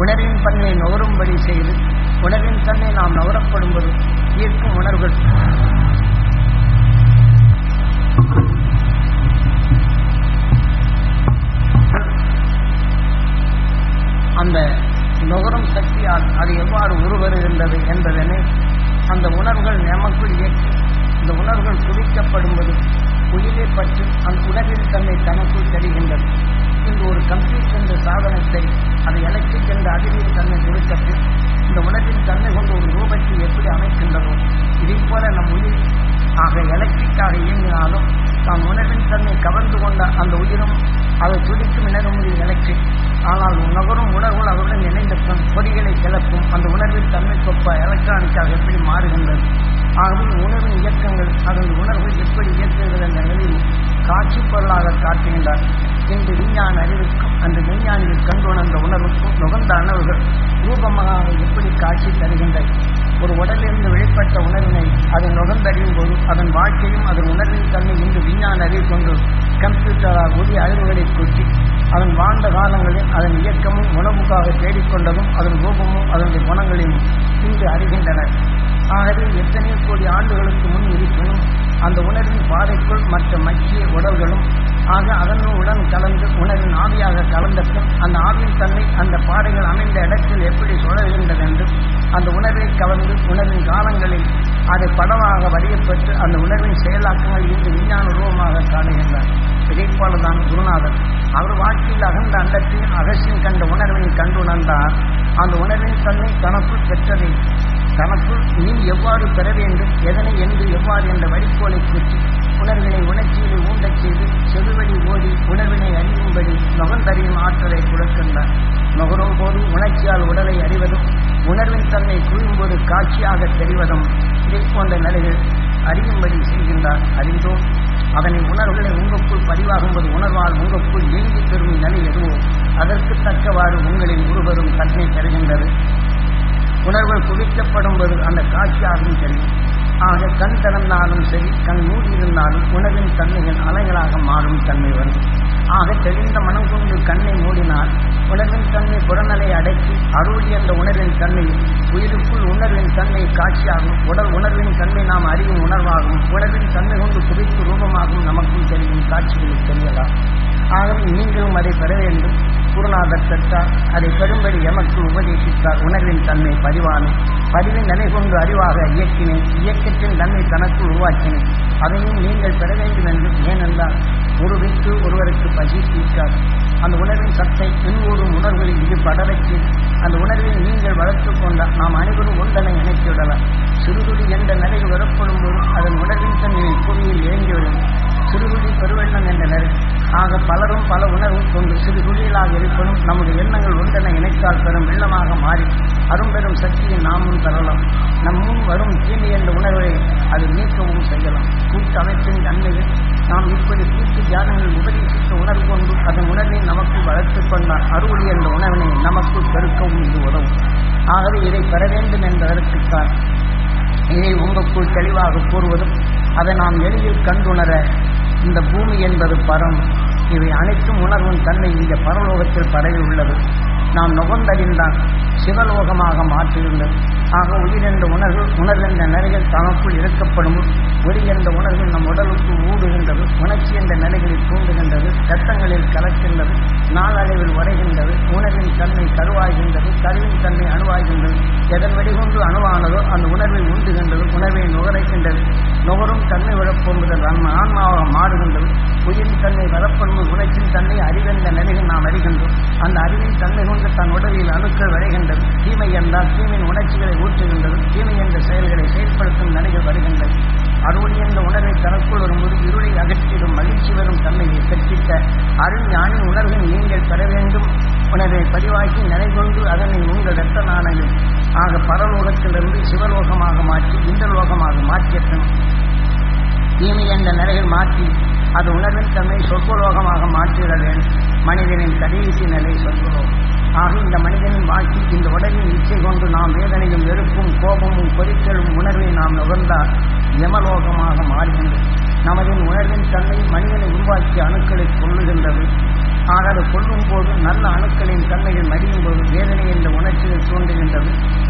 உணர்வின் பன்மை நுகரும்படி செய்து உணர்வின் தன்மை நாம் நுகரப்படும்போது ஈர்க்கும் உணர்வுகள். அந்த நுகரும் சக்தியால் அது எவ்வாறு உருவருகின்றது என்பதனை அந்த உணர்வுகள் நமக்குள் இயக்கி இந்த உணர்வுகள் குவிக்கப்படும்போது உயிரை பற்றி அந்த உணர்வின் தன்மை தனக்குள் தெரிகின்றது. இங்கு ஒரு கம்ப்யூட்டர் என்ற சாதனத்தை அதை எலக்ட்ரிக் என்ற அறிவியல் தன்மை கொடுத்தது. இந்த உணர்வின் தன்மை கொண்டு ஒரு ரூபத்தை எப்படி அமைக்கின்றதோ இதை போல நம் உயிர் ஆக எலக்ட்ரிக்காக இயங்கினாலும் நாம் உணர்வின் தன்மை கவர்ந்து கொண்ட அந்த உயிரும் அதை துடிக்கும் இணரும் எலக்ட்ரிக். ஆனால் உணவரும் உணர்வுகள் அவருடன் இணைந்த பொறிகளை கிளப்பும் அந்த உணர்வின் தன்மை சொப்ப எலக்ட்ரானிக்காக எப்படி மாறுகின்றது? ஆகவே உணர்வின் இயக்கங்கள் அதன் உணர்வு எப்படி இயக்குகிறது என்ற நிலையில் காட்சி பொருளாக காட்டுகின்றார். இன்று விஞ்ஞான அறிவுக்கும் அந்த விஞ்ஞானிகள் கண்டுணர்ந்த உணர்வுக்கும் நுகர்ந்த அணவுகள் ரூபமாக எப்படி காட்சி தருகின்றது ஒரு உடலிலிருந்து வெளிப்பட்ட உணர்வினை அதை நுகர்ந்தறியும் போது அதன் வாழ்க்கையும் அதன் உணர்வின் தன்மை இன்று விஞ்ஞான அறிவு கொண்டு கம்ப்யூட்டரால் உரிய அறிவுகளை கூட்டி அதன் வாழ்ந்த காலங்களில் அதன் இயக்கமும் உணவுக்காக தேடிக்கொண்டதும் அதன் ரூபமும் அதனுடைய குணங்களையும் இன்று அறிகின்றனர் ஆகவே எத்தனை கோடி ஆண்டுகளுக்கு முன் இருப்பினும் அந்த உணர்வின் பாதைக்குள் மற்ற மக்கிய உடல்களும் ஆக அதனுடன் கலந்து உணவின் ஆவியாக கலந்த பின் அந்த ஆவியின் தன்மை அந்த பாறைகள் அமைந்த இடத்தில் எப்படி சுழல்கின்றது என்று அந்த உணர்வை கலந்து உணவின் காலங்களில் அதை படமாக வரையப்பட்டு அந்த உணர்வின் செயலாக்கங்கள் இன்று விஞ்ஞான ரூபமாக காணுகின்றார். இதைப் போலதான் குருநாதர். அவர் வாழ்க்கையில் அகன்ற அண்டத்தையும் அகசியம் கண்ட உணர்வினை கண்டுணர்ந்தார் அந்த உணர்வின் தன்மை தனக்குள் பெற்றதை தனக்குள் நீ எவ்வாறு பெற வேண்டும் எதனை என்று எவ்வாறு என்ற வழிகோலை குறித்து உணர்வினை உணர்ச்சியிலே ஊண்டச் செய்து செதுவழி ஓடி உணர்வினை அறியும்படி நுகர்ந்தறியும் ஆற்றலை கொடுக்கின்றார் நுகரும் போது உணர்ச்சியால் உடலை அறிவதும் உணர்வின் தன்மை குவியும்போது காட்சியாக தெரிவதும் இதை போன்ற நிலைகள் அறியும்படி செய்கின்றார். அறிந்தோம் அதனை உணர்வுகளை உங்களுக்குள் பதிவாகும்போது உணர்வால் உங்களுக்குள் இயங்கி பெறும் நிலை எதுவோ அதற்கு தக்கவாறு உங்களின் ஒருவரும் தன்மை பெறுகின்றது. உணர்வுகள் குவிக்கப்படும் போது அந்த காட்சியாகவும் தெரியும். ஆக கண் திறந்தாலும் சரி கண் மூடியிருந்தாலும் உணவின் உணர்வின் தன்மைகள் அலைகளாக மாறும் தன்மை வரும். ஆக தெளிந்த மனம் கொண்டு கண்ணை மூடினால் உணர்வின் தன்மை புறநிலை அடக்கி அருளி அந்த உணர்வின் தன்மை உயிருக்குள் உணர்வின் தன்மை காட்சியாகும். உடல் உணர்வின் தன்மை நாம் அறியும் உணர்வாகும். உணர்வின் தன்மை கொண்டு குறித்து ரூபமாகும். நமக்கும் தெரியும் காட்சிகளுக்கு தெரியலாம். ஆகவே நீங்களும் அதை பெற வேண்டும். குருநாதர் பெற்றார். அதை பெரும்படி எமக்கு உபதேசித்தார். உணர்வின் தன்மை பதிவானேன் பதிவின் நிலை கொண்டு அறிவாக இயக்கினேன் இயக்கத்தின் தன்மை தனக்கு உருவாக்கினேன் அதையும் நீங்கள் பெற வேண்டும் என்று ஏனென்றால் ஒருவருக்கு ஒருவருக்கு பசி தீர்க்காது. அந்த உணர்வின் சத்தை பின்வரும் உணர்வுகளில் இது படரச்சு அந்த உணர்வை நீங்கள் வளர்த்துக் கொண்டால் நாம் அனைவரும் ஒன்றனை இணைத்துவிடலாம் சிறுதுளி என்ற நிலையில் வரப்படும் போது அதன் உணர்வின் தன்மை புவியில் இறங்கிவிடும் சிறுதுளி பெருவெண்ணம் என்றனர். ஆக பலரும் பல உணர்வு கொண்டு சிறு துளிகளாக இருப்பினும் நமது எண்ணங்கள் ஒன்றென இணைத்தால் பெரும் வெள்ளமாக மாறி அரும்பெரும் சக்தியை நாமும் பெறலாம் நம் முன் வரும் தீமை என்ற உணர்வை அது நீக்கவும் செய்யலாம். கூட்டமைப்பின் தன்மையில் நாம் இப்படி கூட்டு தியானங்கள் உபதேசித்த உணர்வு கொண்டு அதன் உணர்வை நமக்கு வளர்த்துக் கொண்டால் அருள் என்ற உணர்வினை நமக்கு பெருக்கவும் இது உதவும். ஆகவே இதை பெற வேண்டும் என்பதற்குத்தான் இதை உங்களுக்குள் தெளிவாக கூறுவதும் அதை நாம் எளிதில் கண்டுணர இந்த பூமி என்பது பரம். இவை அனைத்தும் உணர்வும் தன்னை இந்த பரலோகத்தில் பரவி உள்ளது நாம் நுகர்ந்தறிந்தான் சிவலோகமாக மாற்றியுள்ளது. ஆக உயிர் என்ற உணர்வு உணர்வென்ற நிலைகள் தனக்குள் இருக்கப்படும் ஒளி என்ற உணர்வு நம் உடலுக்கு ஊடுகின்றது. உணர்ச்சி என்ற நிலைகளில் தூண்டுகின்றது. சட்டங்களில் கலக்கின்றது. நாளடைவில் உடைகின்றது உணர்வின் தன்மை கருவாகின்றது. கருவின் தன்மை அணுவாகின்றது. எதன் வடிகொண்டு அணுவானதோ அந்த உணர்வை உண்டுகின்றது. உணர்வை நுகரைக்கின்றது நுகரும் தன்மை விழப்போம்புதல் நம்ம ஆன்மாவாக மாறுகின்றது. உயிரின் தன்மை வரப்படும் உணர்ச்சியின் தன்மை அறிவென்ற நிலையில் நாம் அறிகின்றோம். அந்த அறிவின் தன்மை கொண்டு தன் உடலில் அணுக்கள் வரைகின்றது தீமை என்றால் தீமையின் உணர்ச்சிகளை ஊற்றுகின்றது. தீமை என்ற செயல்களை செயல்படுத்தும் நிலைகள் வருகின்றது அருள் என்ற உணர்வை தனக்குள் வரும்போது இருளை அகற்றிடும் மகிழ்ச்சி வரும் தன்மையை கற்பித்த அருள் ஞானி உணர்வை நீங்கள் பெற வேண்டும். உணர்வை பதிவாக்கி நிலை கொண்டு அதனை உங்கள் இரத்த நாணயம் ஆக பரலோகத்திலிருந்து சிவலோகமாக மாற்றி இந்த லோகமாக மாற்றிய தீமை என்ற நிலையில் மாற்றி அது உணர்வின் தன்மை சொற்பலோகமாக மாற்றிட வேண்டும். மனிதனின் கடைசி நிலை சொற்பலோகம் ஆக இந்த மனிதனின் வாழ்க்கை இந்த உடலின் இச்சை கொண்டு நாம் வேதனையும் வெறுப்பும் கோபமும் பொறிச்சலும் உணர்வை நாம் நுகர்ந்தால் யமலோகமாக மாறுகின்றது. நமதின் உணர்வின் தன்மை மனிதனை உருவாக்கி அணுக்களை கொள்ளுகின்றது ஆக அது கொள்ளும் போது நல்ல அணுக்களின் தன்மைகள் மடியும் போது வேதனை என்ற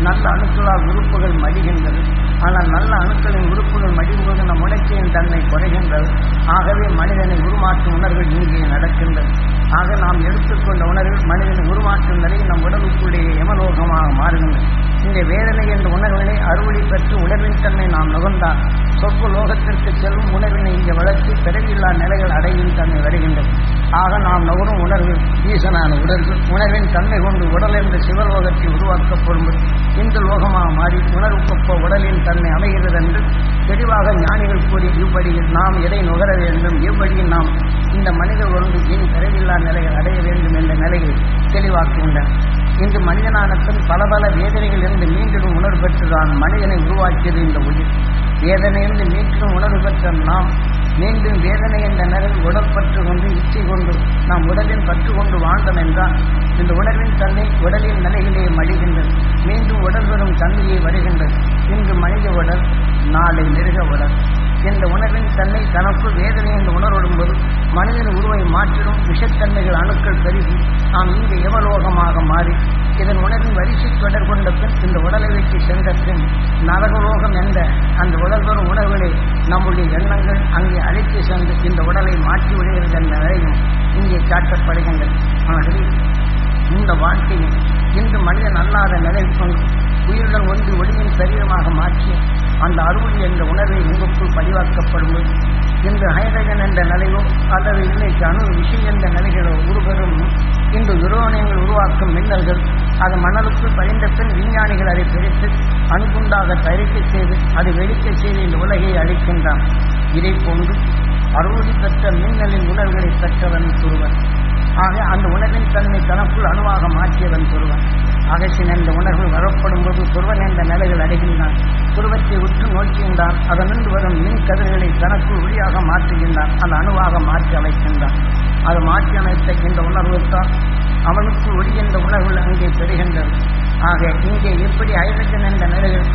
நல்ல அணுக்களால் உறுப்புகள் மடிகின்றது. ஆனால் நல்ல அணுக்களின் உறுப்புகள் மடியும் போது நம் உணர்ச்சியின் தன்மை குறைகின்றது. ஆகவே மனிதனை உருமாற்றும் உணர்வுகள் இங்கே நடக்கின்றது. ஆக நாம் எடுத்துக்கொண்ட உணர்வுகள் மனிதனை உருமாற்றும் நிலையில் நம் உடலுக்குள்ளே யமலோகமாக மாறுகின்றது. இந்த வேதனை என்ற உணர்வினை அறுவடை பெற்று உணர்வின் தன்மை நாம் நுகர்ந்தால் சொற்ப லோகத்திற்கு செல்லும் உணர்வினை இங்கே வளர்த்து பிறவில்லா நிலைகள் அடையும் தன்மை வருகின்றது. ஆக நாம் நுகரும் உணர்வு ஈசனான உணர்வு உணர்வின் தன்மை கொண்டு உடல் என்ற சிவலோகத்தை உருவாக்கப்படும் இந்த லோகமாக மாறி உணர்வுக்கொப்ப உடலின் தன்மை அமைகிறது என்று தெளிவாக ஞானிகள் கூறி இவ்வழியில் நாம் எதை நுகர வேண்டும் எவ்வழியில் நாம் இந்த மனித ஒன்று இனி பிறவில்லா நிலைகள் அடைய வேண்டும் என்ற நிலையை தெளிவாக்குகின்றன. இன்று மனிதனான பின் பல பல வேதனைகளிலிருந்து மீண்டும் உணர்வு பெற்றுதான் மனிதனை உருவாக்கியது இந்த உயிர். வேதனையிலிருந்து மீண்டும் உணர்வு பெற்ற நாம் மீண்டும் வேதனை என்ற நிலையில் உடல் பற்று கொண்டு இச்சை கொண்டு நாம் உடலின் பற்று கொண்டு வாழ்ந்தோம் என்றால் இந்த உணர்வின் தன்மை உடலின் நிலைகளே மடிகின்றது. மீண்டும் உடல் வரும் தன்மையை வருகின்றது. இன்று மனித உடல் நாளை மிருக உடல். இந்த உணர்வின் தன்மை தனக்குள் வேதனை என்று உணர்விடும்போது மனிதன் உருவை மாற்றிடும் விஷத்தன்மைகள் அணுக்கள் பெருகி நாம் இங்கு எவலோகமாக மாறி இதன் உணர்வின் வரிசை தொடர் கொண்ட பின் இந்த உடலை வைத்து சென்ற பின் நரகலோகம் என்ற அந்த உடல் வரும் உணர்வுகளை நம்முடைய எண்ணங்கள் அங்கே அழைத்து சென்று இந்த உடலை மாற்றி விடுகிறது என்ற நிலையும் இங்கே காட்டப்படுகின்றது. ஆகவே இந்த வாழ்க்கையும் இன்று மனிதன் அல்லாத நிலைக்கும் உயிருடன் ஒன்று ஒளியின் சரீரமாக மாற்றி அந்த அருள் என்ற உணர்வை உங்களுக்குள் பதிவாக்கப்படும்போது இன்று ஹைட்ரஜன் என்ற நிலையோ அல்லது இன்னைக்கு அணு விஷயம் என்ற நிலைகளோ உருவரும் இன்று யுரோனியங்கள் உருவாக்கும் மின்னல்கள் அது மணலுக்குள் பறிந்த பின் விஞ்ஞானிகள் அதை பிரித்து அணுகுண்டாக தயாரிக்க செய்து அது வெடிக்க செய்து இந்த உலகை அளிக்கின்றான் இதை போன்று அறுவடை பெற்ற மின்னலின் உணர்வுகளை பெற்றவன் ஒருவன் ஆக அந்த உணர்வின் தன்மை தனக்குள் அணுவாக மாற்றியவன் துருவன். அகசின் என்ற உணர்வு வரப்படும் போது துருவன் என்ற நிலைகள் அடைகின்றான். துருவத்தை உற்று நோக்கின்றான். அதனின்று வரும் மின் கதிர்களை தனக்குள் ஒளியாக மாற்றுகின்றான். அந்த அணுவாக மாற்றி அமைக்கின்றான். அது மாற்றி அமைத்த இந்த உணர்வுத்தான் அவனுக்கு ஒளி உணவுகள் அங்கே பெறுகின்றது ஆக இங்கே எப்படி ஹைட்ரஜன் என்ற நிலைகள்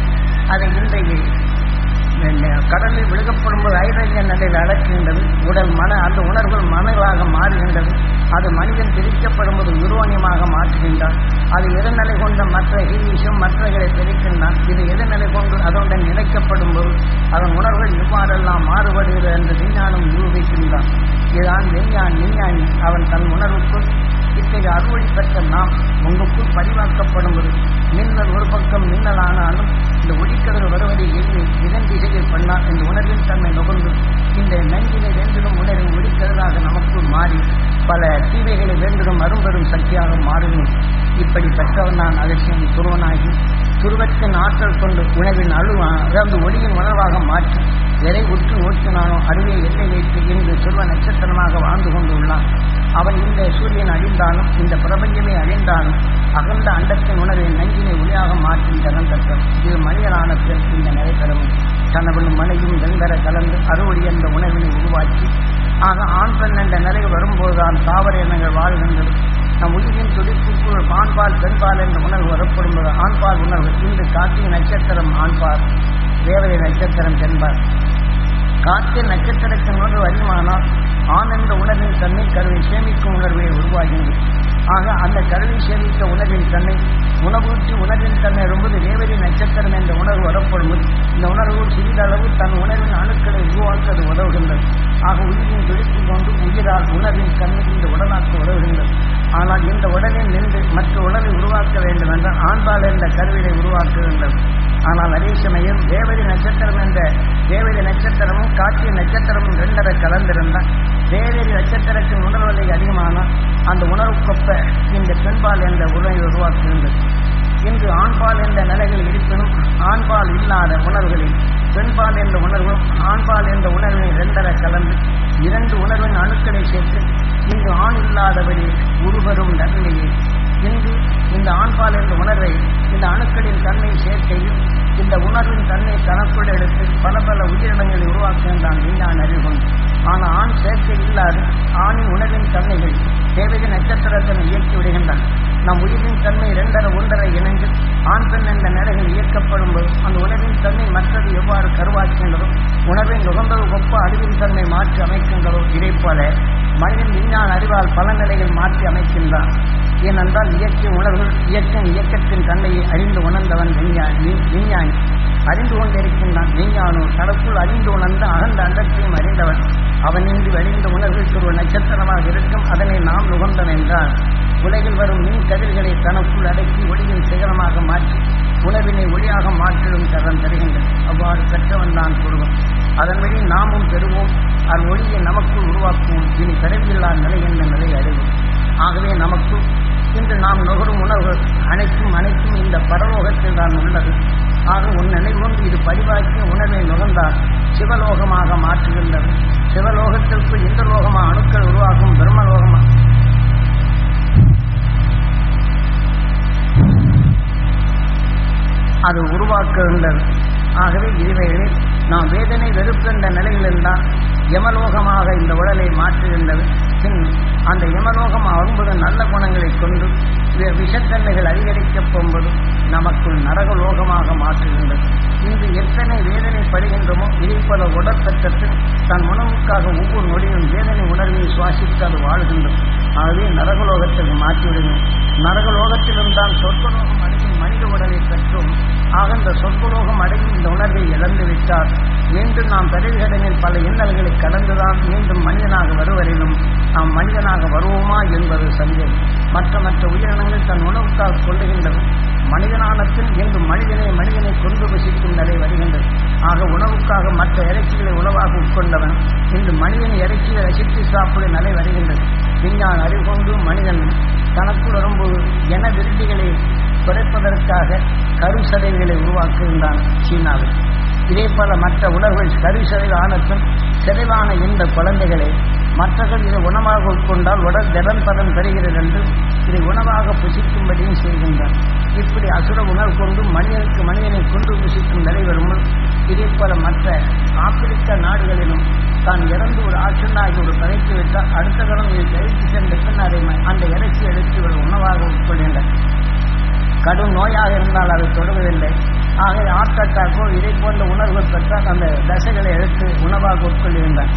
அதை இன்றைக்கு கடலில் விழுகப்படும் போது ஹைட்ரஜன் நிலையில் அடக்குகின்றது. உடல் மன அந்த உணர்வுகள் மனைவாக மாறுகின்றது. அது மனிதன் பிரிக்கப்படும் போது யுரோனியமாக மாற்றுகின்றான். அது எதிர்நிலை கொண்ட மற்ற ஹீலிஷம் மற்றவர்களை பிரிக்கின்றான் இது எதிர்நிலை கொண்டு அதனுடன் இணைக்கப்படும் போது அதன் உணர்வுகள் இவ்வாறெல்லாம் மாறுபடுகிறது என்று விஞ்ஞானம் நிரூபிக்கின்றான். இதுதான் விஞ்ஞான் விஞ்ஞானி. அவன் தன் உணர்வுக்குள் இத்தகைய அறுவழி பெற்ற நாம் உங்களுக்குள் பதிவாக்கப்படும் ஒரு மின்னல் ஒரு பக்கம் மின்னல் ஆனாலும் இந்த ஒளிக்கதிர் வருவதை எண்ணி இதன் திசையில் பண்ணால் இந்த உணர்வின் தன்மை நுகர்ந்து இந்த நஞ்சினை வேண்டிடும் உணர்வின் ஒளிக்கதிராக நமக்குள் மாறி பல தீவைகளை வேண்டிடும் அரும்பெரும் சக்தியாக மாறுவேன். இப்படி பெற்றவன் நான் அலட்சியம் துருவனாகி துருவத்தின் ஆற்றல் கொண்டு உணவின் அழுவா அதாவது ஒளியின் உணர்வாக மாற்றி எதை உற்று நோக்கினானோ அருகே எல்லை வைத்து இன்று சொல்வ நட்சத்திரமாக வாழ்ந்து கொண்டுள்ளான். அவன் இந்த சூரியன் அழிந்தாலும் இந்த பிரபஞ்சமே அழிந்தாலும் அகண்ட அண்டத்தின் உணர்வை நஞ்சினை ஒளியாக மாற்றும் திறன் இது மனிதனான பிறகு இந்த நடைபெறும் கணவனும் மனையும் வெங்கர கலந்து அறுவடை என்ற உணர்வினை உருவாக்கி ஆக ஆண் பெண் என்ற நிலை வரும்போதுதான் தாவர இனங்கள் வாழ்கின்றது நம் உயிரின் துடிப்புக்கு ஆண்பால் பெண்பால் என்ற உணர்வு வரப்படும்போது ஆண்பால் உணர்வு இன்று காட்டிய நட்சத்திரம் ஆண்பால் தேவதை நட்சத்திரம் பெண்பால் காற்று நட்சத்திரத்தினோடு வருமானம் ஆனந்த ஆண் என்ற உணர்வின் தன்மை கருவை சேமிக்கும் உணர்வை உருவாகின்றது ஆக அந்த கருவை சேமித்த உணர்வின் தன்மை உணவூற்றி உணர்வின் தன்மை ரொம்ப ரேவதி நட்சத்திரம் என்ற உணர்வு வரப்படும் இந்த உணர்வு சிறிதளவு தன் உணர்வின் அணுக்களை உருவாக்க அது உதவுகின்றது. ஆக உயிரின் துடிப்பு கொண்டு உயிரால் உணர்வின் தன்மை இந்த உடலாக்க உதவுகின்றது. ஆனால் இந்த உடலில் நின்று மற்ற உணவை உருவாக்க வேண்டும் என்றால் ஆண்பால் என்ற உருவாக்க உருவாக்குகின்றது. ஆனால் அதே சமயம் தேவதி நட்சத்திரம் என்ற தேவதி நட்சத்திரமும் காட்சி நட்சத்திரமும் ரெண்டரை கலந்திருந்தால் தேவதி நட்சத்திரத்தின் உணர்வதை அதிகமானால் அந்த உணர்வுக்கொப்ப இந்த பெண்பால் என்ற உணவை உருவாக்கியிருந்தது. இன்று ஆண்பால் என்ற நிலைகள் இருப்பினும் ஆண்பால் இல்லாத உணர்வுகளில் பெண்பால் என்ற உணர்வும் ஆண்பால் என்ற உணர்வினை ரெண்டரை கலந்து இரண்டு உணர்வின் அணுக்களை சேர்த்து இங்கு ஆண் இல்லாதபடி உருவரும் நன்மையை. இன்று இந்த ஆண்பால் என்ற உணர்வை இந்த அணுக்களின் தன்மை சேர்க்கையும் இந்த உணர்வின் தன்மை தனக்குள் எடுத்து பல பல உயிரினங்களை உருவாக்குகின்றான் விஞ்ஞான அறிவும் ஆனால் ஆண் சேர்க்கை இல்லாது ஆணின் உணர்வின் தன்மைகள் தேவதை நட்சத்திரத்தினை இயக்கி விடுகின்றன. நம் உயிரின் தன்மை இரண்டரை ஒன்றரை இணைந்து ஆண் பெண் என்ற நிலைகள் இயக்கப்படும் போது அந்த உணர்வின் தன்மை மற்றது எவ்வாறு கருவாக்கின்றதோ உணர்வின் நுகர்ந்தது ஒப்ப அறிவின் தன்மை மாற்றி அமைக்கின்றதோ இதை போல மனிதன் விஞ்ஞான அறிவால் பல நிலைகள் மாற்றி அமைக்கின்றான். ஏனென்றால் இயற்கை உணர்வு இயற்கை இயக்கத்தின் தன்மையை அறிந்து உணர்ந்தவன் விஞ்ஞானி விஞ்ஞானி. அறிந்து கொண்டிருக்கின்றான் விஞ்ஞானோ. தனக்குள் அறிந்து உணர்ந்த அகந்த அண்டத்தையும் அறிந்தவன். அவனின்றி வழிந்த உணர்வுக்கு ஒரு நட்சத்திரமாக இருக்கும். அதனை நாம் நுகர்ந்தவன் என்றால் உலகில் வரும் மின் கதிர்களை தனக்குள் அடக்கி ஒளியின் சிகரமாக மாற்றி உணவினை ஒளியாக மாற்றிடும் தரம் தருகின்றது. அவ்வாறு பெற்றவன் தான் கூறுவோம் அதன் வழி நாமும் பெறுவோம். அதன் ஒளியை நமக்குள் உருவாக்குவோம். இனி பிறவில்லா நிலை என்ற நிலை அறிவோம் ஆகவே நமக்கு இன்று நாம் நுகரும் உணவு அனைத்தும் அனைத்தும் இந்த பரலோகத்தில் தான் உள்ளது. ஆக உன் நினைவுண்டு இது பதிவாக்கிய உணவை நுகர்ந்தால் சிவலோகமாக மாற்றுகின்றது. சிவலோகத்திற்கு இந்த லோகமா அணுக்கள் உருவாகும் பிரம்மலோகமா அது உருவாக்குகின்றது. ஆகவே இவைகளில் நாம் வேதனை வெறுக்கின்ற நிலையிலிருந்தால் யமலோகமாக இந்த உடலை மாற்றுகின்றது. பின் அந்த யமலோகம் அரும்புது நல்ல குணங்களை கொண்டு விஷத்தன்மைகள் அதிகரிக்கப் போகும்போது நமக்குள் நரகலோகமாக மாற்றுகின்றது. இன்று எத்தனை வேதனைப்படுகின்றோமோ இதை போல உடற்பற்றத்தில் தன் உணவுக்காக ஒவ்வொரு நொடியும் வேதனை உணர்வை சுவாசித்து அது வாழ்கின்றது. ஆகவே நரகலோகத்திற்கு மாற்றிவிடுங்கள் நரகலோகத்திலும் தான் சொர்க்கலோகம் அடையும் மனித உடலை பெற்றோம் ஆக இந்த சொர்க்கலோகம் அடையும் இந்த உணர்வை இழந்துவிட்டார் மீண்டும் நாம் பிறவிகளில் பல இன்னல்களை கடந்துதான் மீண்டும் மனிதனாக வருவரிலும் நாம் மனிதனாக வருவோமா என்பது சந்தேகம். மற்ற மற்ற உயிரினங்கள் தன் உணவுக்காக கொள்ளுகின்றது மனிதனானத்தில் இன்று மனிதனை மனிதனை கொண்டு வசிக்கும் நிலை வருகின்றது. ஆக உணவுக்காக மற்ற இறைச்சிகளை உணவாக உட்கொண்டவன் இன்று மனிதன் இறைச்சியை ரசித்து சாப்பிடும் நிலை வருகின்றது. விஞ்ஞான அறிவு கொண்டு மனிதன் தனக்குள் வரும்போது என விருத்திகளை குறைப்பதற்காக கருசதைகளை உருவாக்குகின்றான் சீனாவில். இதே போல மற்ற உணர்வுகள் கருசதைகள் ஆனத்தும் சிதைவான இந்த குழந்தைகளை மற்றவர்கள் இதை உணவாக உட்கொண்டால் உடல் திறன் பதம் பெறுகிறது என்று இதை உணவாக புசிக்கும்படியும் செய்கின்றார் இப்படி அசுர உணவு கொண்டு மனிதனுக்கு மனிதனை கொண்டு புசிக்கும் நிலை வருமுன் இதே போல மற்ற ஆப்பிரிக்க நாடுகளிலும் தான் இறந்து ஒரு ஆற்றலாகி ஒரு கதைக்கு விட்டால் அடுத்த கடன் இதை கழித்து சென்ற பின் அதை அந்த இறைச்சி எடுத்து இவள் உணவாக உட்கொள்கின்றனர் கடும் நோயாக இருந்தால் அதை தொடர்வதில்லை ஆக ஹார்ட் அட்டாக்கோ இதை போன்ற உணர்வுகள் பெற்றால் அந்த தசைகளை எடுத்து உணவாக உட்கொள்கின்றான்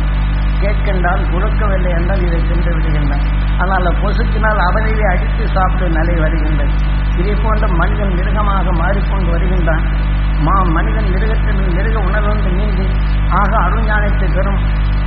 கேட்கின்றான் கொடுக்கவில்லை என்றால் இதை சென்று விடுகின்றான். ஆனால் பொசுக்கினால் அவனையே அடித்து சாப்பிடும் நிலை வருகின்றது. இதே போன்ற மனிதன் மிருகமாக மாறிக்கொண்டு வருகின்றான். மா மனிதன் மிருகத்தின் மிருக உணர்வு நீங்கி ஆக அருஞானத்தை பெறும்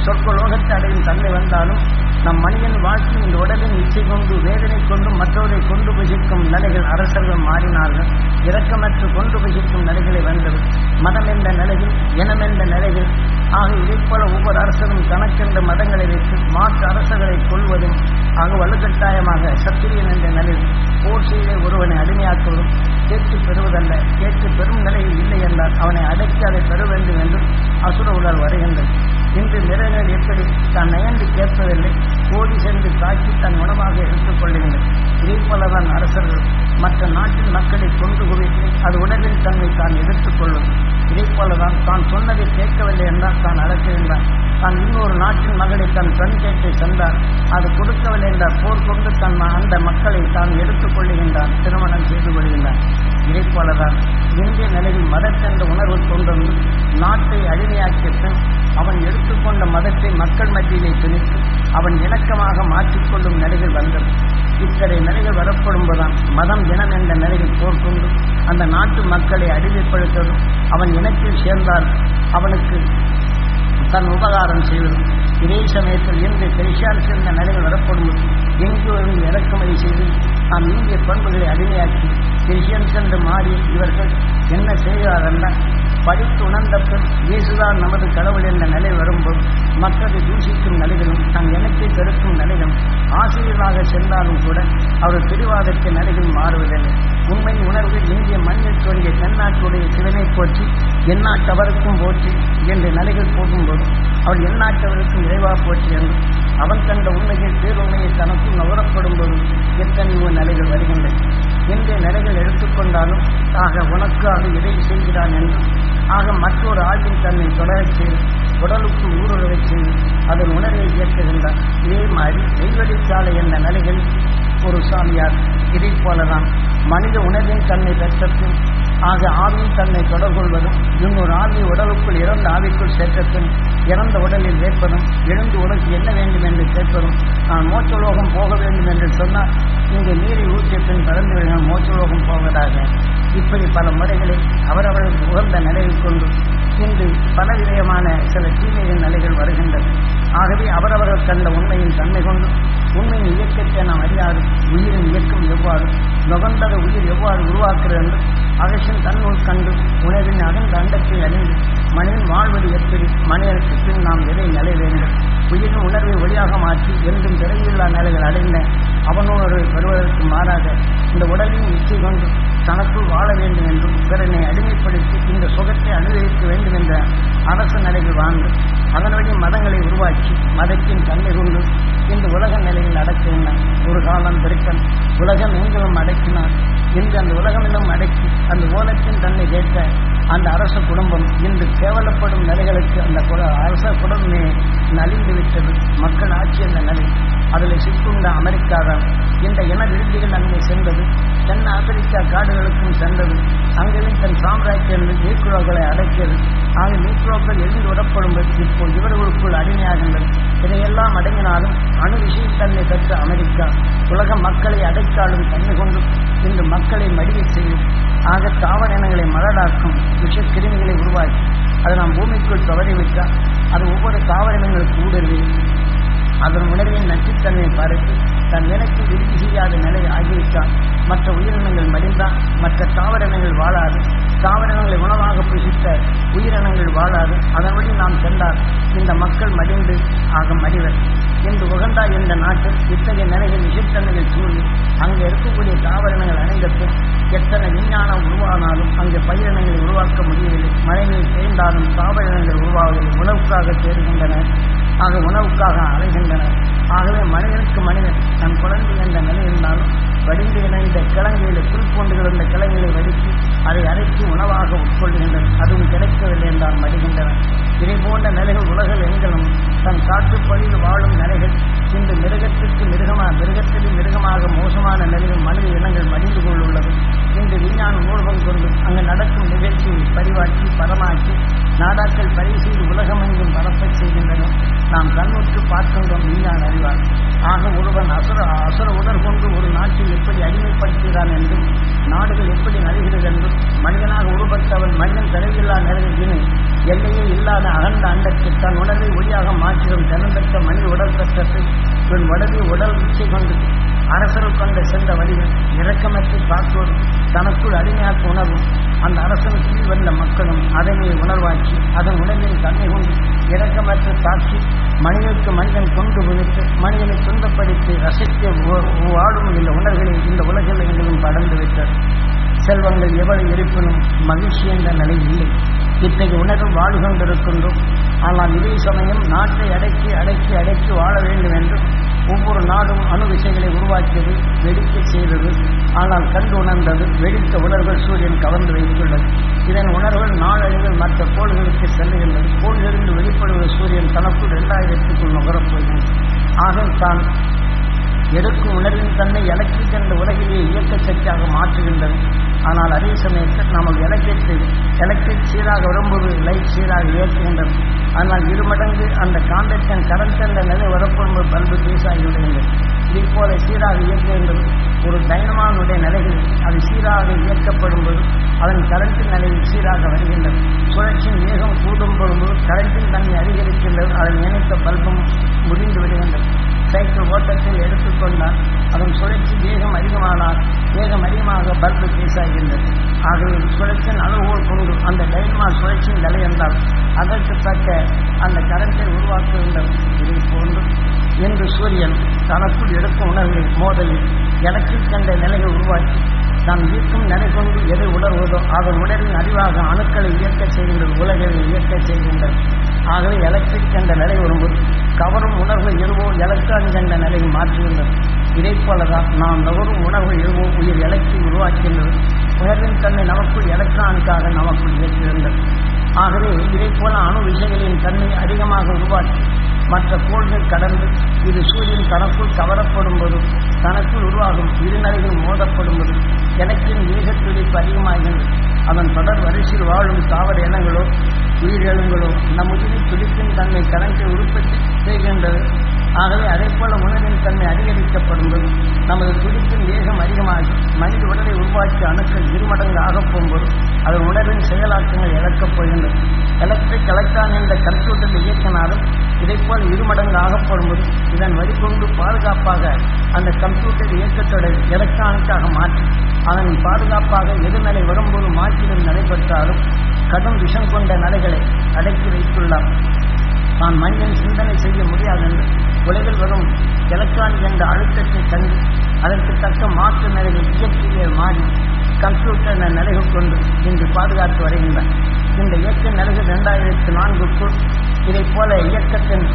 சொற்கலோகத்தை அடையும் தன்மை வந்தாலும் நம் மனிதன் வாழ்க்கையில் இந்த உடலின் இச்சை கொண்டு வேதனை கொண்டு மற்றவரை கொண்டு புசிக்கும் நிலைகள் அரசர்கள் மாறினார்கள். இரக்கமற்று கொண்டு புசிக்கும் நிலைகளை வந்தது. மதம் என்ற நிலையில் இனம் என்ற நிலையில். ஆக இதைப் போல ஒவ்வொரு அரசரும் தனக்கென்ற மதங்களை வைத்து மாற்று அரசர்களை கொள்வதும் ஆக வலுக்கட்டாயமாக சத்திரியன் என்ற நிலையில் போர் செய்த ஒருவனை அடிமையாக்குவதும் கேட்டு பெறுவதல்ல. கேட்டு பெறும் நிலையில் இல்லை என்றால் அவனை அடக்கி அதை பெற வேண்டும் என்று அசுர உடல் வருகின்றது. இன்று மிருகங்கள் எப்படி தான் நயந்து கேட்பதில்லை ஓடி சென்று காட்சி தன் உணவாக எடுத்துக் கொள்ளுகின்றன இதே போலதான் அரசர்கள் மற்ற நாட்டின் மக்களை கொண்டு குவித்து அது உணவில் தன்னை தான் எடுத்துக் கொள்ளும். இதே போலதான் தான் சொன்னதை கேட்கவில்லை என்றால் தான் அடக்குகின்றான் தான் இன்னொரு நாட்டின் மகளை தன் பெண் கேட்டை சென்றார். அது கொடுக்கவில்லை என்றால் போர் கொண்டு தன் அந்த மக்களை தான் எடுத்துக் கொள்ளுகின்றான் திருமணம் செய்து கொள்கின்றான் இதே போலதான் இந்திய நிலையில் மதத்தென்ற உணர்வு கொண்டு நாட்டை அடிமையாக்கிய பின் அவன் எடுத்துக்கொண்ட மதத்தை மக்கள் மத்தியிலே திணித்து அவன் இணக்கமாக மாற்றிக்கொள்ளும் நிலைகள் வந்தது. இத்தகைய நிலைகள் வரப்படும்போதுதான் மதம் இனம் என்ற நிலையில் போர்க்கொண்டு. அந்த நாட்டு மக்களை அடிமைப்படுத்ததும் அவன் இனத்தில் சேர்ந்தால் அவனுக்கு தன் உபகாரம் செய்வது. இதே சமயத்தில் இன்று கிறிஸ்டியான்ஸ் என்ற நிலையில் வரப்படும் எங்கு இறக்குமதி செய்து நாம் இந்திய பண்புகளை அடிமையாக்கி கிறிஸ்டியன்ஸ் என்று மாறி இவர்கள் என்ன செய்கிறார்கள் படித்து உணர்ந்த பின் இயேசுதான் நமது கடவுள் என்ற நிலை வரும்போது மக்களை தூஷிக்கும் நிலைகளும் தன் எனக்கு பெருக்கும் நிலைகளும் ஆசிரியராக சென்றாலும் கூட அவர் பிடிவாதத்தின் நிலைகள் மாறுவதில்லை. உண்மை உணர்வு இந்திய மண்ணில் தோன்றிய தென்னாட்டுடைய சிவனை போற்றி எந்நாட்டவருக்கும் போற்றி என்ற நிலைகள் போகும்போது அவர் எந்நாட்டவருக்கும் இறைவா போற்றி என்று அவன் கண்ட உண்மையில் பேருண்மையை தனக்கும் நுகரப்படும் போது எத்தனையோ நிலைகள் வருகின்றன. இன்றைய நிலைகள் எடுத்துக்கொண்டாலும் ஆக உனக்காக இதை செய்கிறான் என்று ஆக மற்றொரு ஆய்வின் தன்னை தொடரச்சு உடலுக்கு ஊடுருவச் வச்சு அதன் உணர்வை இயக்குகின்றார் இதே மாதிரி நெய்வழிச்சாலை என்ற நிலைகள் ஒரு சாமியார் இதை போலதான் மனித உணர்வின் தன்னை பெற்ற ஆக ஆவியின் தன்னை தொடர்கொள்வதும் இன்னொரு ஆவி உடலுக்குள் இறந்த ஆவிக்குள் சேர்க்கத்தும் இறந்த உடலில் ஏற்பதும் எழுந்து உனக்கு என்ன வேண்டும் என்று கேட்பதும் நான் மோச்சலோகம் போக வேண்டும் என்று சொன்னால் இங்கு நீரை ஊற்றியத்தின் பின் இப்படி பல முறைகளை அவரவர்கள் உகந்த நிலையில் கொண்டு இன்று பலவிதமான சில தீமையின் நிலைகள் வருகின்றன. ஆகவே அவரவர்கள் கண்ட உண்மையின் தன்மை கொண்டு உண்மையின் இயக்கத்தை நாம் அறியாது. உயிரின் இயக்கம் எவ்வாறு? நுகர்ந்தத உயிர் எவ்வாறு உருவாக்குகிறது என்று அகசின் தன்னுள் கண்டு உணவின் அகந்த அண்டத்தை அறிந்து மனிதன் வாழ்வது எப்படி? மனிதனுக்கு பின் நாம் எதை நிலை வேண்டும்? உயிரின் உணர்வை ஒளியாக மாற்றி என்றும் பிறவியில்லா நிலைகள் அடைந்த அவனோடு வருவதற்கு மாறாக இந்த உடலின் இச்சை கொண்டு தனக்குள் வாழ வேண்டும் என்றும் பிறனை அடிமைப்படுத்தி இந்த சுகத்தை அனுபவிக்க வேண்டும் என்ற அரசு நிலைகள் வாழ்ந்து அதன் வழி மதங்களை உருவாக்கி மதத்தின் தன்மை கொண்டு இந்த உலக நிலையில் அடக்குகின்றன ஒரு காலம் பெருக்கன் உலகம் எங்கிலும் அடக்கினார். இன்று அந்த உலகமெல்லாம் அடக்கி அந்த ஓலத்தின் தன்னை கேட்ட அந்த அரச குடும்பம் இன்று கேவலப்படும் நிலைகளுக்கு அந்த அரச குடும்பமே நலிந்து விட்டது மக்கள் ஆட்சி என்ற நிலை அதில் சிக்குண்ட அமெரிக்கா தான் இந்த இன விருந்திகள் அங்கே சென்றது. தென் ஆப்பிரிக்கா காடுகளுக்கும் சென்றது. அங்கேயும் தன் சாம்ராஜ்யங்கள் நீக்ரோக்களை அடக்கியது. ஆக நீக்ரோக்கள் எழுந்து விடப்படும்போது இப்போ இவர்களுக்குள் அடிமையாகின்றது இதையெல்லாம் அடங்கினாலும் அணு விஷயத்தன்மை பெற்ற அமெரிக்கா உலக மக்களை அடைத்தாலும் தன்மை கொண்டு இன்று மக்களை மடிய செய்யும். ஆக தாவர இனங்களை மலடாக்கும் விஷ கிருமிகளை உருவாக்கி அதை நாம் பூமிக்குள் தவறிவிட்டால் அது ஒவ்வொரு தாவர இனங்களுக்கு அதன் உணர்வின் நச்சுத்தன்மை பரப்பி தன் நிலைக்கு விருத்தி செய்யாத நிலை ஆகிவிட்டால் மற்ற உயிரினங்கள் மடிந்தால் மற்ற தாவரங்கள் வாழாது. தாவரங்களை உணவாக புசித்த உயிரினங்கள் வாழாது. அதன்படி நாம் சென்றால் இந்த மக்கள் மடிந்து ஆக மடிவர். என்று உகந்தா இந்த நாட்டில் இத்தகைய நிலைகள் விஷத்தன்மைகள் சூழி அங்கே இருக்கக்கூடிய தாவரங்கள் அனைத்தும் எத்தனை விஞ்ஞானம் உருவானாலும் அங்கு பயிரினங்களை உருவாக்க முடியவில்லை. மழைநீர் சேர்ந்தாலும் தாவரங்கள் உருவாவதில்லை. உணவுக்காக தேடுகின்றன ஆக உணவுக்காக அலைகின்றன. ஆகவே மனிதனுக்கு மனிதன் தன் குழந்தை என்ற நிலை இருந்தாலும் வடிந்து இணைந்த கிழங்கையில் புல்பூண்டுகள் என்ற கிழங்குகளை வடித்து அதை அரைத்து உணவாக உட்கொள்கின்றனர் அதுவும் கிடைக்கவில்லை என்றால் மடிகின்றனர் இதை போன்ற நிலைகள் உலகில் எங்களும் தன் காட்டுப்பகுதியில் வாழும் நிலைகள் இன்று மிருகத்திற்கு மிருகமாக மிருகத்திலும் மிருகமாக மோசமான நிலையில் மனித இனங்கள் மடிந்து கொண்டுள்ளது. இன்று விஞ்ஞான நூலகம் கொண்டு அங்கு நடக்கும் நிகழ்ச்சியை பரிவாக்கி பரமாக்கி நாடாக்கள் பரிசீல் உலகமெங்கும் பரப்பச் செய்கின்றன. நாம் கண்ணுற்று பார்க்கின்றோம் விஞ்ஞான அறிவார் ஆக ஒருவன் அசுர அசுர உடல் கொண்டு ஒரு நாட்டில் எப்படி அடிமைப்படுத்துகிறான் என்றும் நாடுகள் எப்படி நடைகிறது என்றும் மனிதனாக உருவத்தவன் மனிதன் தலைவில்லா நிலையில் எல்லையே இல்லாத அகண்ட அண்டத்தில் தன் உடலை ஒளியாக மாற்றிடும் திறம்பெற்ற மனித உடல் பெற்றத்தை பின் உடலை உடல் உச்சை கொண்டு அரசர்கள் கொண்ட சென்ற வழிகள் இரக்கமற்று பார்ப்போர் தனக்குள் அடிமையாக்க உணரும் அந்த அரசன் கீழ் வந்த மக்களும் அதனை உணர்வாக்கி அதன் உணவின் தன்மை கொண்டு இறக்கமற்ற தாக்கி மனிதனுக்கு மனிதன் கொண்டு விழித்து மனிதனை துன்பப்படுத்தி ரசித்து வாழும் இந்த உணர்வுகளை இந்த உலகில் எங்களும் படர்ந்து விட்டது செல்வங்கள் எவ்வளவு இருப்பினும் மகிழ்ச்சி என்ற நிலை இல்லை. இத்தகைய உணர்வு வாழ்கொண்டிருக்கின்றோம் ஆனால் இதே சமயம் நாட்டை அடக்கி அடக்கி அடக்கி வாழ வேண்டும் என்றும் ஒவ்வொரு நாடும் அணு விசைகளை உருவாக்கியது வெடிக்க செய்தது. ஆனால் கண்டு உணர்ந்தது வெடித்த உணர்வுகள் சூரியன் கவர்ந்து வைத்துள்ளது. இதன் உணர்வுகள் நாளடைவில் மற்ற கோள்களுக்கு செல்லுகின்றது கோள்களிலிருந்து வெளிப்படுவது சூரியன் தனக்குள் இரண்டாயிரத்துக்குள் நுகரப் போகிறது ஆக தான் எடுக்கும் உணர்வின் தன்னை எலக்ட்ரிக் என்ற உலகிலேயே இயக்க சக்தியாக மாற்றுகின்றது. ஆனால் அதே சமயத்தில் நமது எலக்ட்ரிக் எலக்ட்ரிக் சீராக வரும்போது லைட் சீராக இயக்குகின்றது. ஆனால் இரு மடங்கு அந்த காண்டக்ஷன் கரண்ட் என்ற நிலை வரப்போது பல்பு பேசாகி விடுகின்றது இதை போல சீராக இயக்குகின்றது ஒரு டைனமானுடைய நிலையில் அது சீராக இயக்கப்படும் போது அதன் கரண்டின் நிலையில் சீராக வருகின்றது. சுழற்சியின் வேகம் கூடும் பொழுது கரண்டின் தன்மை அதிகரிக்கின்றது. அதன் இணைத்த பல்பும் முடிந்து விடுகின்றது. சைக்கிள் ஓட்டத்தில் எடுத்துக்கொண்டால் அதன் சுழற்சி வேகம் அதிகமானால் வேகம் அதிகமாக பல்பு பேசாகின்றது ஆகவே சுழற்சியின் அளவுகோல் கொண்டு அந்த டைனமா சுழற்சியின் நிலை என்றால் அதற்கு தக்க அந்த கரண்டை உருவாக்குகின்றது இதை போன்று இன்று சூரியன் தனக்குள் எடுக்கும் உணர்வை மோதலில் எலக்ட்ரிக் கண்ட நிலையை உருவாக்கி தான் ஈர்க்கும் நிலை கொண்டு எதை உணர்வதோ அதன் உணர்வின் அறிவாக அணுக்களை இயக்க செய்கின்றது உலகளை இயக்க செய்கின்றது ஆகவே எலக்ட்ரிக் என்ற நிலை வரும்போது கவரும் உணர்வு எதுவோ எலக்ட்ரானிக் என்ற நிலையை மாற்றுகின்றது. இதை போலதான் நாம் நுகரும் உணவு எழுவோ உயிர் இலக்கி உருவாக்கின்றது உணர்வின் தன்மை நமக்குள் எலக்ட்ரானிக்காக நமக்குள் இயக்குகின்றது ஆகவே இதை போல அணு விசைகளின் தன்மை அதிகமாக உருவாக்கி மற்ற கோள்கள் கடந்து இது சூரியன் தனக்குள் கவரப்படும் போது தனக்குள் உருவாகும் இருநலைகள் மோதப்படும் போது கிழக்கின் வேக துடிப்பு அதிகமாகின்றது. அதன் தொடர் வரிசையில் வாழும் தாவர இனங்களோ உயிரினங்களோ நம் உயிரில் துடிப்பின் தன்மை கணக்கில் உற்பத்தி செய்கின்றது. ஆகவே அதே போல உணவின் தன்மை அதிகரிக்கப்படும்போது நமது துடிப்பின் வேகம் அதிகமாகி மனித உடலை உருவாக்கிய அணுக்கள் இருமடங்கு ஆகப் போகும்போது அதன் உணர்வின் செயலாக்கங்கள் இழக்கப் போகின்றது. எலக்ட்ரிக் எலக்ட்ரான் என்ற கம்ப்யூட்டரில் இயக்கினாலும் இதைப்போல் இருமடங்கு ஆகப்படும்போது இதன் வழிகொண்டு பாதுகாப்பாக அந்த கம்ப்யூட்டர் இயக்கத்தொடர் எலக்ட்ரானிக்காக மாற்றி அதன் பாதுகாப்பாக எதிர்நிலை வரும்போது மாற்றிடம் நடைபெற்றாலும் கடும் விஷம் கொண்ட நிலைகளை அடக்கி வைத்துள்ளார். தான் மனிதன் சிந்தனை செய்ய முடியாது என்று உலகில் வரும் எலக்ட்ரானிக் என்ற அழுத்தத்தை தந்து அதற்கு தக்க மாற்று நிலைகள் இயற்கையில் மாறி கம்ப்யூட்டர் என நிலைகள் கொண்டு இன்று பாதுகாத்து வருகின்றன. இந்த இயக்க நிலைகள் இரண்டாயிரத்தி நான்குக்குள் இதைப் போல இயக்கத்தின்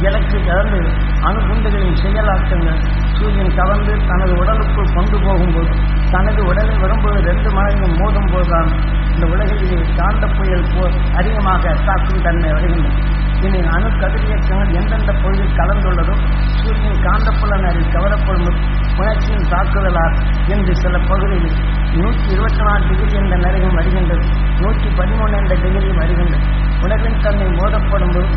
இலக்கு கலந்து அணுகுண்டுகளின் செயலாக்கங்கள் சூரியன் கவர்ந்து தனது உடலுக்குள் கொண்டு போகும்போது தனது உடலில் வரும்போது ரெண்டு மடங்கு மோதும் போதுதான் இந்த உலகில் இது காந்த புயல் போர் அதிகமாக தாக்கும் தன்மை வருகின்றன. இனி அணு கதிரியக்கங்கள் எந்தெந்த பகுதியில் கலந்துள்ளதோ சூரியன் காந்தப்புலனரில் கவரப்படும் உணர்ச்சியின் தாக்குதலால் என்று சில பகுதியில் நூற்றி இருபத்தி நாலு டிகிரி என்ற நிலையும் வருகின்றது. நூற்றி பதிமூணு என்ற டிகிரியும் வருகின்றது. உலகின் தன்னை மோதப்படும் போது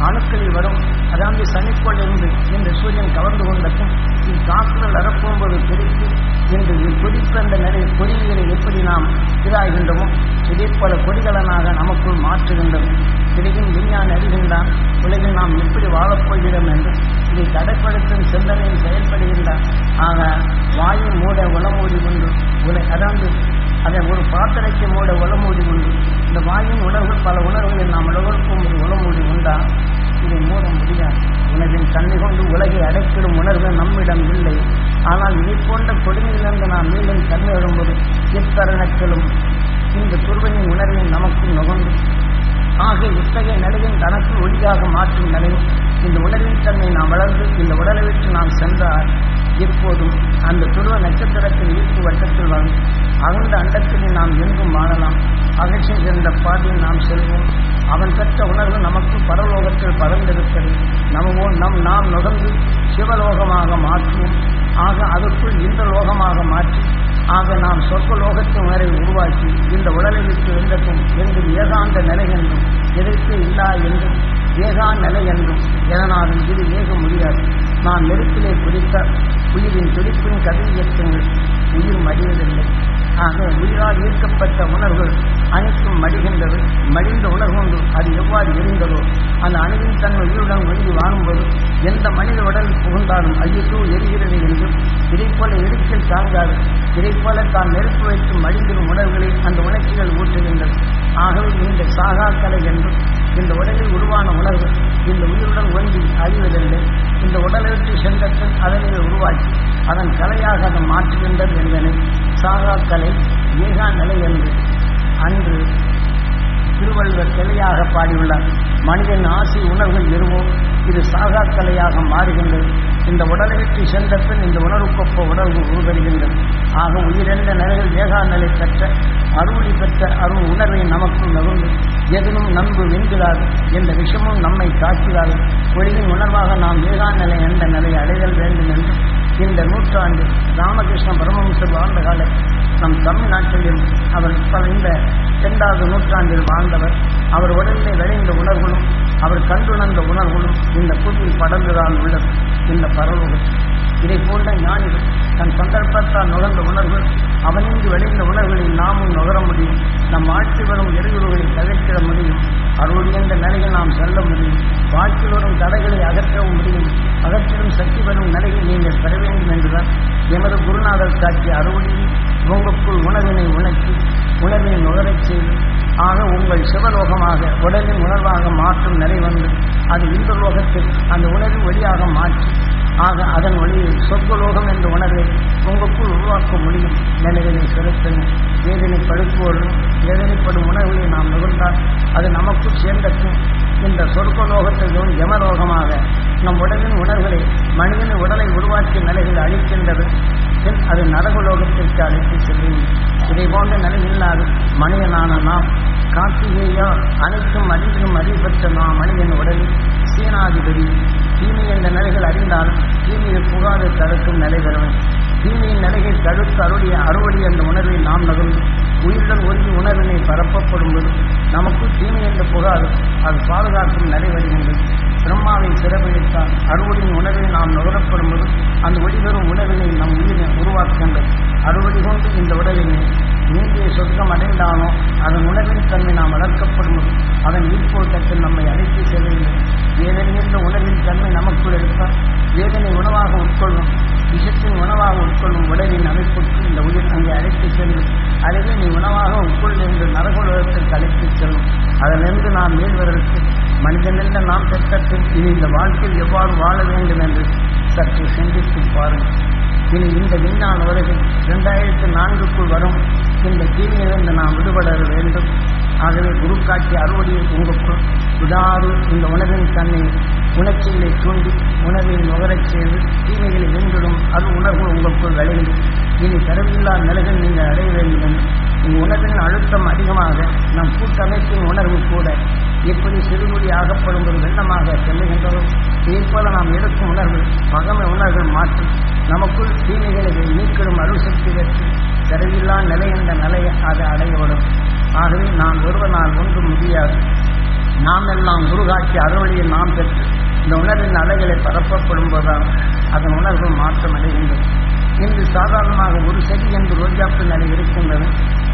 அணுக்களில் வரும் அதாவது சனிக்கோள் இருந்து இந்த சூரியன் கவர்ந்து கொண்டதும் இத்தாக்குதல் அறப்போம்போது பிரித்து இன்று கொதிப்பு என்ற நிலை பொறியியலை எப்படி நாம் இதாகின்றோமோ இதே போல கொடிகளனாக நமக்குள் மாற்றுகின்றோம் கிடைக்கும் விஞ்ஞான அறிகின்றான் உலகில் நாம் எப்படி வாழப்போகிறோம் என்று இதை தடைப்படுத்தும் சிந்தனையில் செயல்படுகின்றான் ஆக வாயு மூட உளமூடி கொண்டு உலக அதாவது அதை ஒரு பாத்திரத்தை மூட உளமூடி கொண்டு இந்த வாயின் உணர்வுகள் பல உணர்வுகளில் நாம் உலகிற்கும் ஒரு உளமூடி உண்டா இதை மூட முடியாது. உலகின் கண்ணை கொண்டு உலகை அடைக்கிடும் உணர்வு நம்மிடம் இல்லை. ஆனால் இதை போன்ற கொடுமையிலிருந்து நாம் மீண்டும் தன்மை வரும்போது இத்தருணத்திலும் இந்த துருவனின் உணர்வை நமக்கு நுகர்ந்து ஆக இத்தகைய நிலையின் தனக்கு ஒளியாக மாற்றும் நிலையும் இந்த உணர்வின் தன்மை நாம் வளர்ந்து இந்த உடலை விட்டு நாம் சென்றால் எப்போதும் அந்த துருவ நட்சத்திரத்தின் ஈர்ப்பு வட்டத்தில் வரும் அகழ்ந்த அண்டத்திலே நாம் எங்கும் வாழலாம். அகழ்ச்சி சென்ற பாதையில் நாம் செல்வோம். அவன் பெற்ற உணர்வு நமக்கு பரலோகத்தில் பறந்திருப்பது நமவோ நம் நாம் நுகர்ந்து சிவலோகமாக மாற்றுவோம். ஆக அதற்குள் இந்த லோகமாக மாற்றி ஆக நாம் சொர்க்க வரை உணரை உருவாக்கி இந்த உடலை விட்டு எழுந்தக்கும் என்றும் ஏகாந்த நிலை என்றும் எதிர்ப்பு இல்லா என்றும் ஏகா நிலை என்றும் எதனாலும் இது ஏக முடியாது. நான் நெருப்பிலே குறித்த உயிரின் துடிப்பின் கதிரியக்கங்கள் உயிர் மடிவதில்லை. ஆக உயிரால் ஈர்க்கப்பட்ட உணர்வுகள் அனைத்தும் மடிகின்றது. மடிந்த உணர்வு அது எவ்வாறு எரிந்ததோ அந்த அணுவின் தன் உயிருடன் ஒழுங்கி வாழும்போது எந்த மனித உடல் புகுந்தாலும் ஐயோ எரிகிறது என்றும் இதைப் போல எரிச்சல் தாங்காது இதைப் போல தான் நெருப்பு வைத்து மடிந்திடும் உணர்வுகளை அந்த உணர்ச்சிகள் ஊற்றுகின்றது ஆகவே இந்த சாகா கலை என்றும் இந்த உடலில் உருவான உணர்வு இந்த உயிருடன் ஒன்றி அறிவதில்லை இந்த உடலை விட்டு சென்றத்தில் அதனை உருவாக்கி அதன் கலையாக அதை மாற்றுகின்றது என்பதை சாகாக்களை ஏகா நிலை என்று அன்று திருவள்ளுவர் கிளையாக பாடியுள்ளார். மனிதன் ஆசை உணர்வுகள் எதுவோ இது சாகாக்கலையாக மாறுகின்றது. இந்த உடலை விட்டு சென்ற பின் இந்த உணர்வுக்கொப்ப உணர்வு உருவருகின்றது ஆக உயிரெந்த நிலையில் ஏகா நிலை பெற்ற அருளி பெற்ற அருள் உணர்வை நமக்கும் நகுந்து எதனும் நன்பு வென்கிறாது என்ற விஷமும் நம்மை தாக்கிறாது ஒளியின் உணர்வாக நாம் ஏகா நிலை என்ற நிலையை அடைதல் வேண்டும் என்று இந்த நூற்றாண்டு ராமகிருஷ்ண பரமஹம்சர் வாழ்ந்த காலம் நம் தமிழ்நாட்டிலும் அவர் இந்த இரண்டாவது நூற்றாண்டில் வாழ்ந்தவர். அவர் உடலிலே விளைந்த உணர்வுகளும் அவர் கண்டுணர்ந்த உணர்வுகளும் இந்த புவியில் படர்ந்துதான் உள்ளது. இந்த பரவுகள் இதை போன்ற ஞானிகள் தன் சந்தர்ப்பத்தால் நுகர்ந்த உணர்வுகள் அவனின்றி விளைந்த உணர்வுகளில் நாமும் நுகர முடியும். நம் ஆட்சி வரும் எரிவுகளை தவிர்த்திட முடியும் அருள் என்ற நிலையில் நாம் செல்ல முடியும். வாழ்க்கையில் வரும் தடைகளை அகற்றவும் முடியும். அகற்றிடும் சக்தி வரும் நிலையில் நீங்கள் பெற வேண்டும் என்றுதான் எமது குருநாதர் காட்டிய அறுவடையில் உங்களுக்குள் உணவினை உணர்த்தி உணர்வினை நுகரச் செய்து ஆக உங்கள் சிவலோகமாக உடலின் உணர்வாக மாற்றும் நிலை வந்து அது இந்த லோகத்தில் அந்த உணர்வின் வழியாக மாற்றி ஆக அதன் வழியை சொர்க்கலோகம் என்ற உணர்வை உங்களுக்குள் உருவாக்க முடியும். நிலைகளை செலுத்துங்கள். வேதனைப்படுத்துவோரும் வேதனைப்படும் உணர்வுகளை நாம் நுகர்ந்தால் அது நமக்கு சேர்ந்தக்கும் இந்த சொர்க்க லோகத்திலும் யமலோகமாக. நம் உடலின் உணர்வுகளை மனிதனின் உடலை உருவாக்கிய நிலைகள் அளிக்கின்றது பின் அது நரகுலோகத்திற்கு அழைத்து செல்லும். இதை போன்ற நிலையில்லாது மனிதனான நாம் கார்த்திகேயா அனைத்தும் அறிந்திடும் அறிவுபெற்ற நாம் மனிதன் உடலில் சீனாதிபதி. தீமை என்ற நிலைகள் அறிந்தாலும் தீமையை புகாது தடுக்கும் நிலை பெறுவேன் தீமையின் நடையை தடுத்து அருளிய அறுவடை என்ற உணர்வை நாம் நகரும் உயிருடன் ஒருங்கி உணர்வினை பரப்பப்படும் போது நமக்கு தீமை என்று புகாது அது பாதுகாக்கும் நடை வருகின்றது. பிரம்மாவின் சிறப்பிடித்தால் அறுவடியின் உணர்வை நாம் நுகரப்படும் போது அந்த ஒளிபெறும் உணர்வினை நம் உயிரை உருவாக்கின்றது அறுவடை கொண்டு இந்த உடலினை நீங்கிய சொர்க்கம் அடைந்தானோ அதன் உணர்வின் தன்மை நாம் வளர்க்கப்படும் அதன் ஈர்ப்போட்டத்தில் நம்மை அழைத்து செல்கின்றது வேதனை என்ற உணர்வின் தன்மை நமக்குள் இருப்பார் வேதனை உணவாக உட்கொள்ளும் விஷத்தின் உணவாக உட்கொள்ளும் உடலின் அமைப்புக்கு இந்த உயிர் அங்கே அழைத்துச் செல்லும் அல்லது நீ உணவாக உட்கொள் என்று நரகுலகத்திற்கு அழைத்துச் செல்லும். அதிலிருந்து நாம் மீள்வதற்கு மனிதனில் நாம் பெற்றத்தில் இனி இந்த வாழ்க்கையில் எவ்வாறு வாழ வேண்டும் என்று சற்று சிந்தித்து பாருங்கள். இனி இந்த விஞ்ஞான உலகில் இரண்டாயிரத்தி நான்குக்குள் வரும் இந்த தீமையிலிருந்து நாம் விடுபட வேண்டும். ஆகவே குரு காட்சி அறுவடையை உங்களுக்குள் விடாது இந்த உணவின் தன்னை உணர்ச்சிகளை தூண்டி உணவை நுகரச் செய்து தீமைகளை வென்றிடும் அது உணர்வு உங்களுக்குள் விளையும். இனி தரவில்லா நிலைகள் நீங்கள் அடைய வேண்டும். என்று உணர்வின் அழுத்தம் அதிகமாக நம் கூட்டமைப்பின் உணர்வு கூட. எப்படி சிறுகுடி ஆகப்படும் ஒரு வெள்ளமாக செல்லுகின்றதோ இதேபோல நாம் எடுக்கும் உணர்வு பகமை உணர்வுகள் மாற்றி நமக்குள் தீமைகளை நீக்கிடும் அருசக்தி பெற்று தரவில்லா நிலை என்ற நிலையை அது அடையப்படும் ஆகவே நான் ஒருவனால் ஒன்றும் முடியாது. நாம் எல்லாம் குருகாட்சி அறுவழியில் நாம் பெற்று இந்த உணர்வின் அலைகளை பரப்பப்படும் போதால் அதன் உணர்வு மாற்றமடைகின்றது. இன்று சாதாரணமாக ஒரு செடி என்று ரோஜாப்பு நிலை இருக்கின்றது.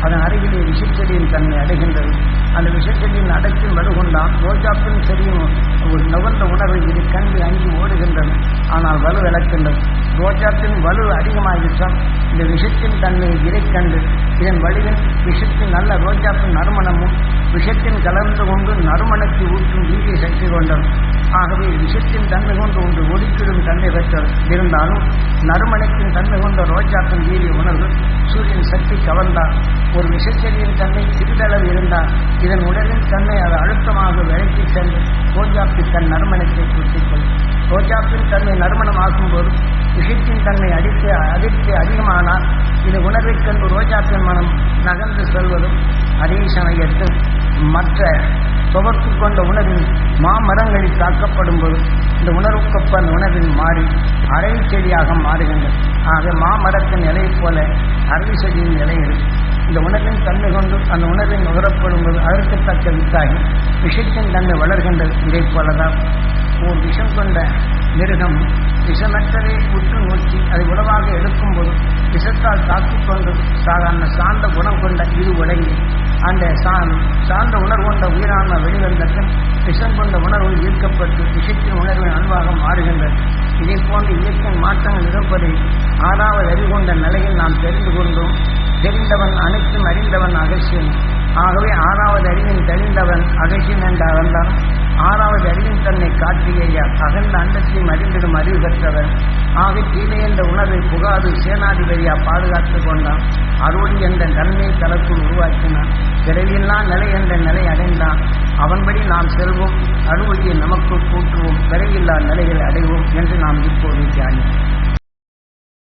அதன் அருகிலே விஷச்செடியின் தன்மை அடைகின்றது. அந்த விஷச்செடியின் அடக்கில் வலுகொண்டால் ரோஜாப்பின் செடியும் ஒரு நுகர்ந்த உணர்வு இது கண்டு அங்கி ஓடுகின்றது ஆனால் வலு இழக்கின்றது ரோஜாப்பின் வலு அதிகமாகிவிட்டால் இந்த விஷத்தின் தன்மையை இறை கண்டு இதன் வழியில் விஷத்தின் நல்ல ரோஜாப்பின் நறுமணமும் விஷத்தின் கலந்து கொண்டு நறுமணத்தை ஊற்றும் வீரிய சக்தி கொண்டது ஆகவே விஷத்தின் தன்மை கொண்டு ஒன்று ஒடுக்கிடும் தன்மை பெற்றது இருந்தாலும் நறுமணத்தின் தன்மை கொண்ட ரோஜாப்பின் வீரிய உணர்வு சூரியன் சக்தி கவர்ந்தார் ஒரு விஷச்செடியின் தன்மை சிறிதளவு இருந்தால் இதன் உடலின் தன்மை அது அழுத்தமாக விளக்கி சென்று ரோஜாப்பி தன் நறுமணத்தை கூட்டிக்கொள்ளும் ரோஜாப்பின் தன்மை நறுமணமாக்கும் போது விஷத்தின் தன்மை அடித்து அதிர்ச்சி அதிகமானால் இது உணர்வைக் கண்டு ரோஜாப்பின் மனம் நகர்ந்து செல்வதும் அதே சமயத்தில் மற்ற துவர்த்து கொண்ட உணவின் மாமரங்களில் தாக்கப்படும் போது இந்த உணர்வுக்கொப்ப உணவில் மாறி அரை செடியாக மாறுகின்றது. ஆக மாமரத்தின் இலையைப் போல அரை செடியின் இலை இந்த உணர்வின் தன்மை கொண்டு அந்த உணர்வின் நுகரப்படும் போது அழுத்தத்தக்க வித்தாகி விஷத்தின் தன்மை வளர்கின்றது. இதைப் போலதான் ஒரு விஷம் கொண்ட மிருகம் விஷமற்றதை உற்று நோக்கி அதை உணவாக எடுக்கும்போது விஷத்தால் தாக்கிக் கொண்டு சாதாரண சார்ந்த குணம் கொண்ட இரு உடங்கி அந்த சார்ந்த உணர்வு கொண்ட உயிரான்ம வெளிவந்த பின் விஷம் கொண்ட உணர்வு ஈர்க்கப்பட்டு விஷத்தின் உணர்வின் அன்பாக மாறுகின்றது. இதை போன்ற இயற்கை மாற்றங்கள் இருப்பதை ஆறாவது அறிவு கொண்ட நிலையில் நாம் தெரிந்து கொண்டோம். தெரிந்தவன் அனைத்தும் அறிந்தவன் அகசியன் ஆகவே ஆறாவது அறிவின் தெரிந்தவன் அகசியன் என்ற அவன்தான் ஆறாவது அறிவின் தன்னை காட்டிய அகந்த அண்டத்தையும் அறிந்திடும் அறிவு பெற்றவர் ஆக தீமை என்ற உணர்வை புகாது சேனாதிபதியா பாதுகாத்துக் கொண்டான். அருள் என்ற நன்மை தளத்தில் உருவாக்கினான். பிறவியெல்லாம் நிலை என்ற நிலை அடைந்தான். அவன்படி நாம் செல்வோம். அருள்வழியை நமக்கு கூட்டுவோம். பிறவியில்லா நிலைகளை அடைவோம் என்று நாம் இப்போது